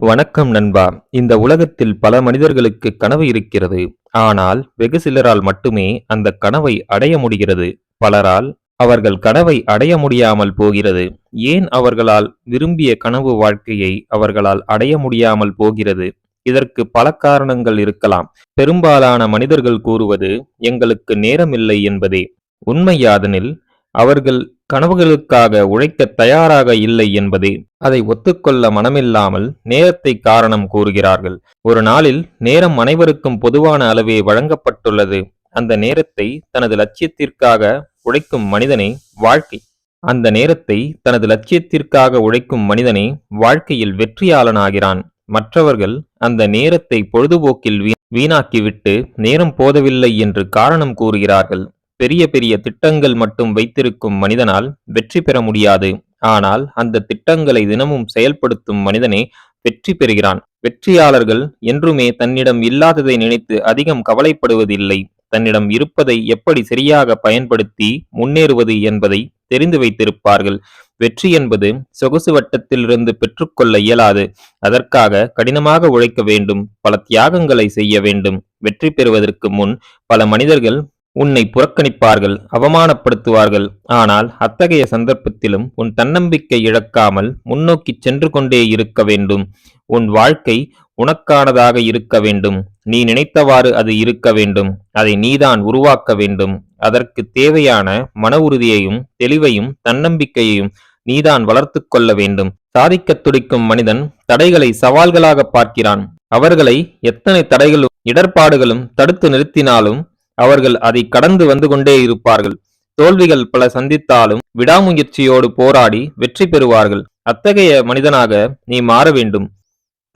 வணக்கம் நண்பா. இந்த உலகத்தில் பல மனிதர்களுக்கு கனவு இருக்கிறது. ஆனால் வெகு சிலரால் மட்டுமே அந்த கனவை அடைய முடிகிறது. பலரால் அவர்கள் கனவை அடைய முடியாமல் போகிறது. ஏன் அவர்களால் விரும்பிய கனவு வாழ்க்கையை அவர்களால் அடைய முடியாமல் போகிறது? இதற்கு பல காரணங்கள் இருக்கலாம். பெரும்பாலான மனிதர்கள் கூறுவது எங்களுக்கு நேரமில்லை என்பதே. உண்மையாதனில் அவர்கள் கனவுகளுக்காக உழைக்க தயாராக இல்லை என்பதே. அதை ஒத்துக்கொள்ள மனமில்லாமல் நேரத்தை காரணம் கூறுகிறார்கள். ஒரு நாளில் நேரம் அனைவருக்கும் பொதுவான அளவே வழங்கப்பட்டுள்ளது. அந்த நேரத்தை தனது லட்சியத்திற்காக உழைக்கும் மனிதனே வாழ்க்கை. அந்த நேரத்தை தனது லட்சியத்திற்காக உழைக்கும் மனிதனே வாழ்க்கையில் வெற்றியாளனாகிறான். மற்றவர்கள் அந்த நேரத்தை பொழுதுபோக்கில் வீ- வீணாக்கிவிட்டு நேரம் போதவில்லை என்று காரணம் கூறுகிறார்கள். பெரிய பெரிய திட்டங்கள் மட்டும் வைத்திருக்கும் மனிதனால் வெற்றி பெற முடியாது. ஆனால் அந்த திட்டங்களை தினமும் செயல்படுத்தும் மனிதனே வெற்றி பெறுகிறான். வெற்றியாளர்கள் என்றுமே தன்னிடம் இல்லாததை நினைத்து அதிகம் கவலைப்படுவதில்லை. தன்னிடம் இருப்பதை எப்படி சரியாக பயன்படுத்தி முன்னேறுவது என்பதை தெரிந்து வைத்திருப்பார்கள். வெற்றி என்பது சொகுசு வட்டத்திலிருந்து பெற்றுக்கொள்ள இயலாது. அதற்காக கடினமாக உழைக்க வேண்டும். பல தியாகங்களை செய்ய வேண்டும். வெற்றி பெறுவதற்கு முன் பல மனிதர்கள் உன்னை புறக்கணிப்பார்கள் அவமானப்படுத்துவார்கள். ஆனால் அத்தகைய சந்தர்ப்பத்திலும் உன் தன்னம்பிக்கை இழக்காமல் முன்னோக்கி சென்று கொண்டே இருக்க வேண்டும். உன் வாழ்க்கை உனக்கானதாக இருக்க வேண்டும். நீ நினைத்தவாறு அது இருக்க வேண்டும். அதை நீதான் உருவாக்க வேண்டும். அதற்கு தேவையான மன உறுதியையும் தெளிவையும் தன்னம்பிக்கையையும் நீதான் வளர்த்து கொள்ள வேண்டும். சாதிக்கத் துடிக்கும் மனிதன் தடைகளை சவால்களாக பார்க்கிறான். அவர்களை எத்தனை தடைகளும் இடர்பாடுகளும் தடுத்து நிறுத்தினாலும் அவர்கள் அதை கடந்து வந்து கொண்டே இருப்பார்கள். தோல்விகள் பல சந்தித்தாலும் விடாமுயற்சியோடு போராடி வெற்றி பெறுவார்கள். அத்தகைய மனிதனாக நீ மாற வேண்டும்.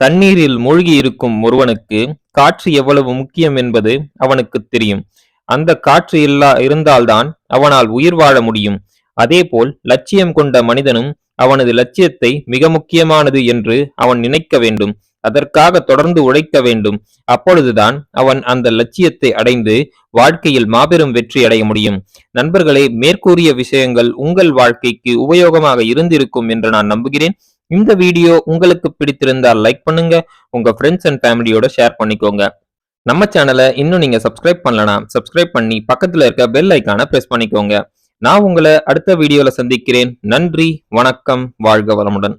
தண்ணீரில் மூழ்கி இருக்கும் ஒருவனுக்கு காற்று எவ்வளவு முக்கியம் என்பது அவனுக்கு தெரியும். அந்த காற்று இல்லா இருந்தால்தான் அவனால் உயிர் வாழ முடியும். அதேபோல் லட்சியம் கொண்ட மனிதனும் அவனது லட்சியத்தை மிக முக்கியமானது என்று அவன் நினைக்க வேண்டும். அதற்காக தொடர்ந்து உழைக்க வேண்டும். அப்பொழுதுதான் அவன் அந்த லட்சியத்தை அடைந்து வாழ்க்கையில் மாபெரும் வெற்றி அடைய முடியும். நண்பர்களே மேற்கூறிய விஷயங்கள் உங்கள் வாழ்க்கைக்கு உபயோகமாக இருந்திருக்கும் என்று நான் நம்புகிறேன். இந்த வீடியோ உங்களுக்கு பிடித்திருந்தால் லைக் பண்ணுங்க. உங்க ஃப்ரெண்ட்ஸ் அண்ட் ஃபேமிலியோட ஷேர் பண்ணிக்கோங்க. நம்ம சேனலை இன்னும் நீங்க சப்ஸ்கிரைப் பண்ணலனா சப்ஸ்கிரைப் பண்ணி பக்கத்துல இருக்க பெல் ஐக்கான பிரஸ் பண்ணிக்கோங்க. நான் உங்களை அடுத்த வீடியோல சந்திக்கிறேன். நன்றி வணக்கம் வாழ்க வளமுடன்.